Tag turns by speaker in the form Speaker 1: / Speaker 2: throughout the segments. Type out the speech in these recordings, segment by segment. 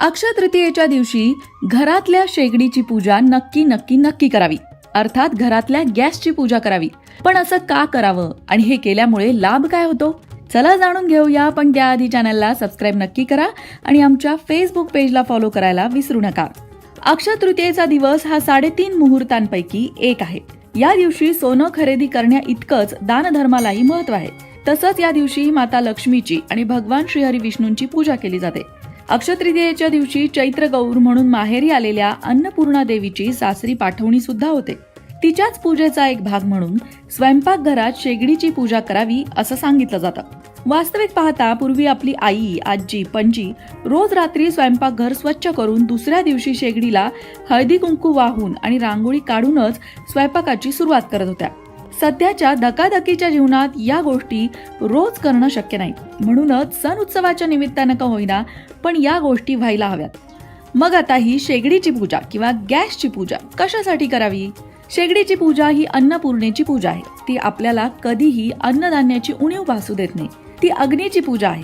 Speaker 1: अक्षय तृतीयेच्या दिवशी घरातल्या शेगडीची पूजा नक्की नक्की नक्की करावी. अर्थात घरातल्या गॅसची पूजा करावी. पण असं का करावं आणि हे केल्यामुळे लाभ काय होतो? चला जाणून घेऊया पण त्याआधी चॅनलला सबस्क्राईब नक्की करा आणि आमच्या फेसबुक पेजला फॉलो करायला विसरू नका. अक्षय तृतीयेचा दिवस हा साडेतीन मुहूर्तांपैकी एक आहे. या दिवशी सोनं खरेदी करण्या इतकंच दानधर्मालाही महत्त्व आहे. तसंच या दिवशी माता लक्ष्मीची आणि भगवान श्रीहरी विष्णूंची पूजा केली जाते. अक्षतृतीयेच्या दिवशी चैत्र गौर म्हणून माहेरी आलेल्या अन्नपूर्णा देवीची सासरी पाठवणी सुद्धा होते. तिच्याच पूजेचा एक भाग म्हणून स्वयंपाकघरात शेगडीची पूजा करावी असं सांगितलं जातं. वास्तविक पाहता पूर्वी आपली आई आजी पणजी रोज रात्री स्वयंपाकघर स्वच्छ करून दुसऱ्या दिवशी शेगडीला हळदी कुंकू वाहून आणि रांगोळी काढूनच स्वयंपाकाची सुरुवात करत होत्या. सध्याच्या धकाधकीच्या जीवनात या गोष्टी रोज करणं शक्य नाही. म्हणूनच सण उत्सवाच्या निमित्तानं का होईना पण या गोष्टी व्हायला हव्यात. मग आता ही शेगडीची पूजा किंवा गॅसची पूजा कशासाठी करावी? शेगडीची पूजा ही अन्नपूर्णेची पूजा आहे. ती आपल्याला कधीही अन्नधान्याची उणीव भासू देत नाही. ती अग्नीची पूजा आहे.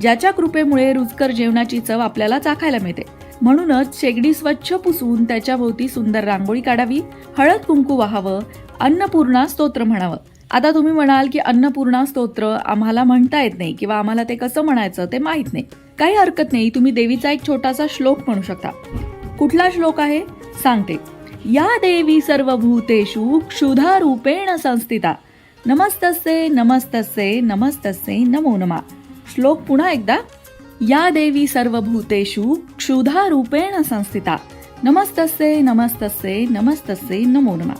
Speaker 1: ज्याच्या कृपेमुळे रुचकर जेवणाची चव आपल्याला चाखायला मिळते. म्हणूनच शेगडी स्वच्छ पुसून त्याच्या भोवती सुंदर रांगोळी काढावी हळद कुंकू वाहावं अन्नपूर्णा स्तोत्र म्हणावं. आता तुम्ही म्हणाल की अन्नपूर्णा स्तोत्र आम्हाला म्हणता येत नाही किंवा आम्हाला ते कसं म्हणायचं ते माहीत नाही. काही हरकत नाही तुम्ही देवीचा एक छोटासा श्लोक म्हणू शकता. कुठला श्लोक आहे? सांगते. या देवी सर्वभूतेषु क्षुधा रूपेण संस्थिता. नमस्तस्ये नमस्तस्ये नमस्तस्ये नमो नमा. श्लोक पुन्हा एकदा. या देवी सर्वभूतेषु क्षुधा रूपेण संस्थिता. नमस्तस्ये नमस्तस्ये नमस्तस्ये नमो नमा.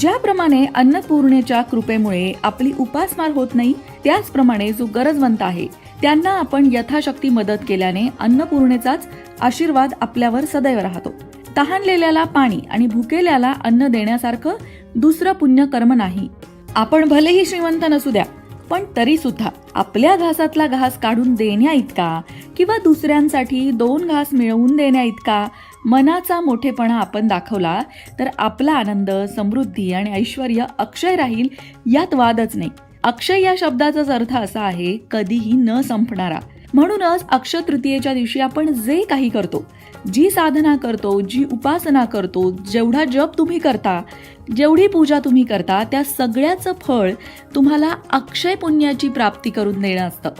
Speaker 1: ज्याप्रमाणे अन्नपूर्णेच्या कृपेमुळे आपली उपासमार होत नाही त्याचप्रमाणे जो गरजवंत आहे त्यांना आपण यथाशक्ती मदत केल्याने अन्नपूर्णेचाच आशीर्वाद आपल्यावर सदैव राहतो. तहानलेल्याला पाणी आणि भुकेल्याला अन्न देण्यासारखं दुसरं पुण्य कर्म नाही. आपण भलेही श्रीमंत नसू द्या पण तरी सुद्धा आपल्या घासातला घास काढून देण्या इतका किंवा दुसऱ्यांसाठी दोन घास मिळवून देण्या इतका मनाचा मोठेपणा आपण दाखवला तर आपला आनंद समृद्धी आणि ऐश्वर अक्षय राहील यात वादच नाही. अक्षय या शब्दाचाच अर्थ असा आहे कधीही न संपणारा. म्हणूनच अक्षय तृतीयेच्या दिवशी आपण जे काही करतो जी साधना करतो जी उपासना करतो जेवढा जप तुम्ही करता जेवढी पूजा तुम्ही करता त्या सगळ्याचं फळ तुम्हाला अक्षय पुण्याची प्राप्ती करून देणं असतं.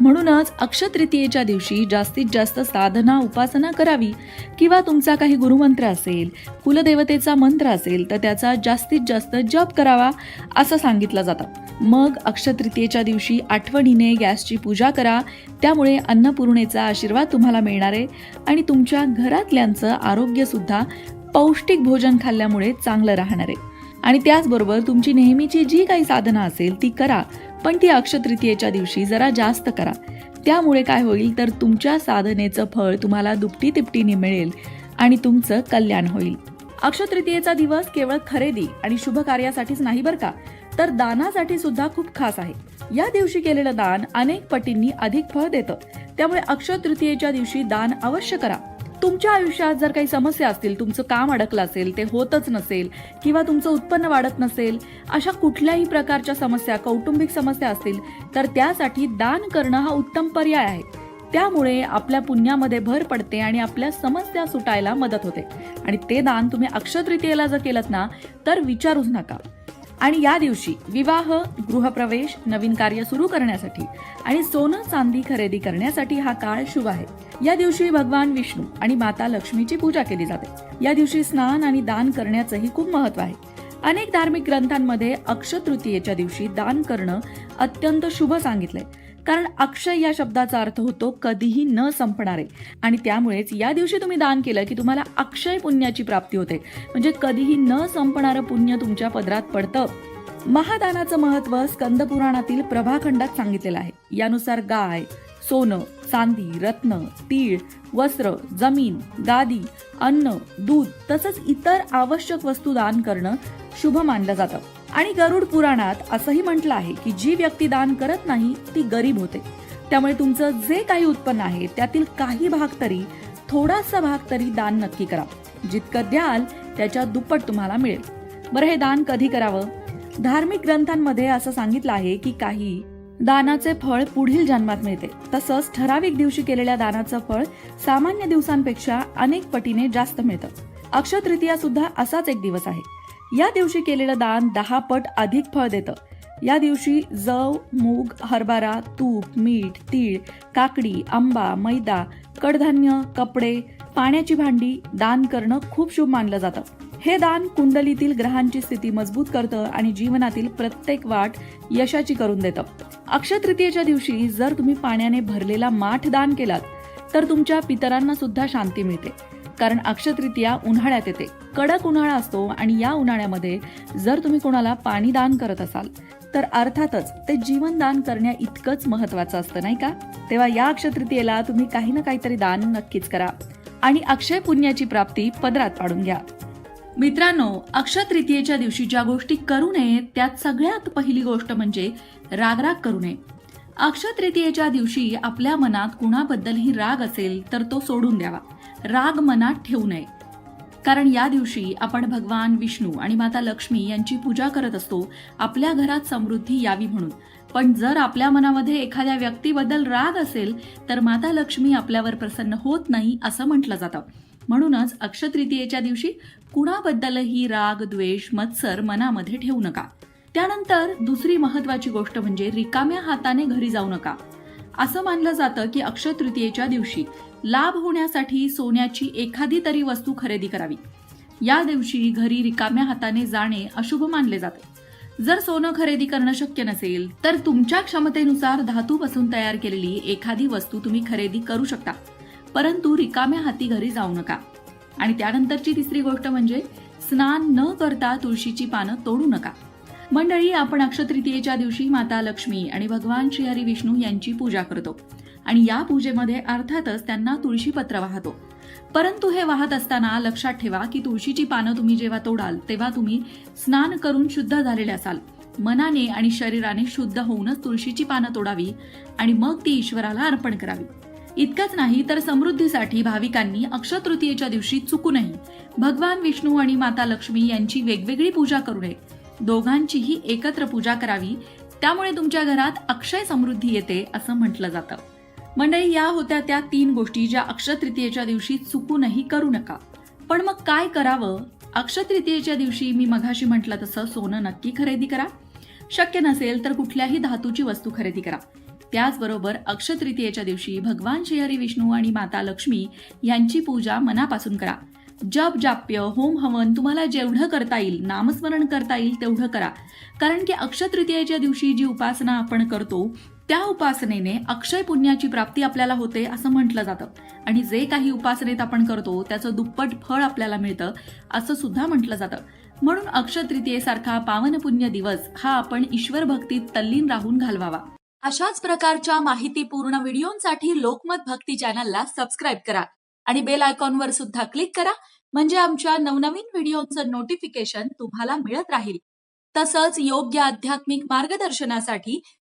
Speaker 1: म्हणूनच अक्षय तृतीयेच्या दिवशी जास्तीत जास्त साधना उपासना करावी किंवा तुमचा काही गुरुमंत्र असेल कुलदेवतेचा मंत्र असेल तर त्याचा जास्तीत जास्त जप करावा असं सांगितलं जातं. मग अक्षतृतीयेच्या दिवशी आठवणीने गॅसची पूजा करा. त्यामुळे अन्नपूर्णेचा आशीर्वाद तुम्हाला मिळणार आहे. आणि तुमच्या घरातल्यांचं आरोग्यसुद्धा पौष्टिक भोजन खाल्ल्यामुळे चांगलं राहणार आहे. आणि त्याचबरोबर तुमची नेहमीची जी काही साधना असेल ती करा. पण ती अक्षतृतीयेच्या दिवशी जरा जास्त करा. त्यामुळे काय होईल तर तुमच्या साधनेचं फळ तुम्हाला दुपटी तिपटीने मिळेल आणि तुमचं कल्याण होईल. अक्षतृतीयेचा दिवस केवळ खरेदी आणि शुभ कार्यासाठीच नाही बरं का? तर दानासाठी सुद्धा खूप खास आहे. या दिवशी केलेलं दान अनेक पटींनी अधिक फळ देतं. त्यामुळे अक्षय तृतीयेच्या दिवशी दान अवश्य करा. तुमच्या आयुष्यात जर काही समस्या असतील तुमचं काम अडकलं असेल ते होतच नसेल किंवा तुमचं उत्पन्न वाढत नसेल अशा कुठल्याही प्रकारच्या समस्या कौटुंबिक समस्या असतील तर त्यासाठी दान करणं हा उत्तम पर्याय आहे. त्यामुळे आपल्या पुण्यामध्ये भर पडते आणि आपल्या समस्या सुटायला मदत होते. आणि ते दान तुम्ही अक्षय तृतीयेला जर केलं ना तर विचारूच नका. आणि या दिवशी विवाह गृहप्रवेश नवीन कार्य सुरू करण्यासाठी आणि सोनं चांदी खरेदी करण्यासाठी हा काळ शुभ आहे. या दिवशी भगवान विष्णू आणि माता लक्ष्मीची पूजा केली जाते. या दिवशी स्नान आणि दान करण्याचंही खूप महत्त्व आहे. अनेक धार्मिक ग्रंथांमध्ये अक्षतृतीयेच्या दिवशी दान करणं अत्यंत शुभ सांगितलंय. कारण अक्षय या शब्दाचा अर्थ होतो कधीही न संपणारे. आणि त्यामुळेच या दिवशी तुम्ही दान केलं की तुम्हाला अक्षय पुण्याची प्राप्ती होते. म्हणजे कधीही न संपणारं पुण्य तुमच्या पदरात पडतं. महादानाचं महत्त्व स्कंद पुराणातील प्रभाखंडात सांगितलेलं आहे. यानुसार गाय सोनं चांदी रत्न तीळ वस्त्र जमीन गादी अन्न दूध तसंच इतर आवश्यक वस्तू दान करणं शुभ मानलं जातं. आणि गरुड पुराणात असंही म्हटलं आहे की जी व्यक्ती दान करत नाही ती गरीब होते. त्यामुळे तुमचं जे काही उत्पन्न आहे त्यातील काही भाग तरी थोडासा भाग तरी दान नक्की करा. जितकं द्याल त्याच्या दुप्पट तुम्हाला मिळेल. बरं हे दान कधी करावं? धार्मिक ग्रंथांमध्ये असं सांगितलं आहे की काही दानाचे फळ पुढील जन्मात मिळते. तसंच ठराविक दिवशी केलेल्या दानाचं फळ सामान्य दिवसांपेक्षा अनेक पटीने जास्त मिळतं. अक्षय तृतीया सुद्धा असाच एक दिवस आहे. या दिवशी केलेलं दान दहा पट अधिक फळ देतं. या दिवशी जव मूग हरभरा तूप मीठ तीळ काकडी आंबा मैदा कडधान्य कपडे पाण्याची भांडी दान करणं खूप शुभ मानलं जातं. हे दान कुंडलीतील ग्रहांची स्थिती मजबूत करतं आणि जीवनातील प्रत्येक वाट यशाची करून देतं. अक्षय तृतीयेच्या दिवशी जर तुम्ही पाण्याने भरलेला माठ दान केलात तर तुमच्या पितरांना सुद्धा शांती मिळते. कारण अक्षय तृतीया उन्हाळ्यात येते. कडक उन्हाळा असतो आणि या उन्हाळ्यामध्ये जर तुम्ही कोणाला पाणी दान करत असाल तर अर्थातच ते जीवन दान करण्या इतकंच महत्वाचं असतं नाही का? तेव्हा या अक्षय तृतीयेला तुम्ही काही ना काहीतरी दान नक्कीच करा आणि अक्षय पुण्याची प्राप्ती पदरात पाडून घ्या. मित्रांनो अक्षय तृतीयेच्या दिवशी ज्या गोष्टी करू नये त्यात सगळ्यात पहिली गोष्ट म्हणजे रागराग करू नये. अक्षय तृतीयेच्या दिवशी आपल्या मनात कुणाबद्दलही राग असेल तर तो सोडून द्यावा. राग मनात ठेवू नये. कारण या दिवशी आपण भगवान विष्णू आणि माता लक्ष्मी यांची पूजा करत असतो आपल्या घरात समृद्धी यावी म्हणून. पण जर आपल्या मनामध्ये एखाद्या व्यक्तीबद्दल राग असेल तर माता लक्ष्मी आपल्यावर प्रसन्न होत नाही असं म्हटलं जातं. म्हणूनच अक्षतृतीयेच्या दिवशी कुणाबद्दलही राग द्वेष मत्सर मनामध्ये ठेवू नका. त्यानंतर दुसरी महत्वाची गोष्ट म्हणजे रिकाम्या हाताने घरी जाऊ नका. असं मानलं जातं की अक्षतृतीयेच्या दिवशी लाभ होण्यासाठी सोन्याची एखादी तरी वस्तू खरेदी करावी. या दिवशी घरी रिकाम्या हाताने जाणे अशुभ मानले जाते. जर सोनं खरेदी करणं शक्य नसेल तर तुमच्या क्षमतेनुसार धातूपासून तयार केलेली एखादी वस्तू तुम्ही खरेदी करू शकता. परंतु रिकाम्या हाती घरी जाऊ नका. आणि त्यानंतरची तिसरी गोष्ट म्हणजे स्नान न करता तुळशीची पानं तोडू नका. मंडळी आपण अक्षतृतीयेच्या दिवशी माता लक्ष्मी आणि भगवान श्रीहरी विष्णू यांची पूजा करतो. आणि या पूजेमध्ये अर्थातच त्यांना तुळशीपत्र वाहतो. परंतु हे वाहत असताना लक्षात ठेवा की तुळशीची पानं तुम्ही जेव्हा तोडाल तेव्हा तुम्ही स्नान करून शुद्ध झालेले असाल. मनाने आणि शरीराने शुद्ध होऊनच तुळशीची पानं तोडावी आणि मग ती ईश्वराला अर्पण करावी. इतकंच नाही तर समृद्धीसाठी भाविकांनी अक्षतृतीयेच्या दिवशी चुकूनही भगवान विष्णू आणि माता लक्ष्मी यांची वेगवेगळी पूजा करू नये. दोघांचीही एकत्र पूजा करावी त्यामुळे तुमच्या घरात अक्षय समृद्धी येते असं म्हटलं जातं. मंडळी या होत्या त्या तीन गोष्टी ज्या अक्षतृतीयेच्या दिवशी चुकूनही करू नका. पण मग काय करावं? अक्षतृतीयेच्या दिवशी मी मघाशी म्हटलं तसं सोनं नक्की खरेदी करा. शक्य नसेल तर कुठल्याही धातूची वस्तू खरेदी करा. त्याचबरोबर अक्षतृतीयेच्या दिवशी भगवान श्रीहरी विष्णू आणि माता लक्ष्मी यांची पूजा मनापासून करा. जप जाप्य होम हवन तुम्हाला जेवढं करता येईल नामस्मरण करता येईल तेवढं करा. कारण की अक्षतृतीयेच्या दिवशी जी उपासना आपण करतो त्या उपासनेने अक्षय पुण्याची प्राप्ती आपल्याला होते असं म्हटलं जातं. आणि जे काही उपासनेत आपण करतो त्याचं दुप्पट फळ आपल्याला मिळतं असं सुद्धा म्हटलं जातं. म्हणून अक्षय तृतीयेसारखा पावन पुण्य दिवस हा आपण ईश्वर भक्तीत तल्लीन राहून घालवावा. अशाच प्रकारच्या माहितीपूर्ण व्हिडिओंसाठी लोकमत भक्ती चॅनलला सबस्क्राईब करा आणि बेल आयकॉनवर सुद्धा क्लिक करा म्हणजे आमच्या नवनवीन व्हिडिओचं नोटिफिकेशन तुम्हाला मिळत राहील. तसंच योग्य आध्यात्मिक मार्गदर्शनासाठी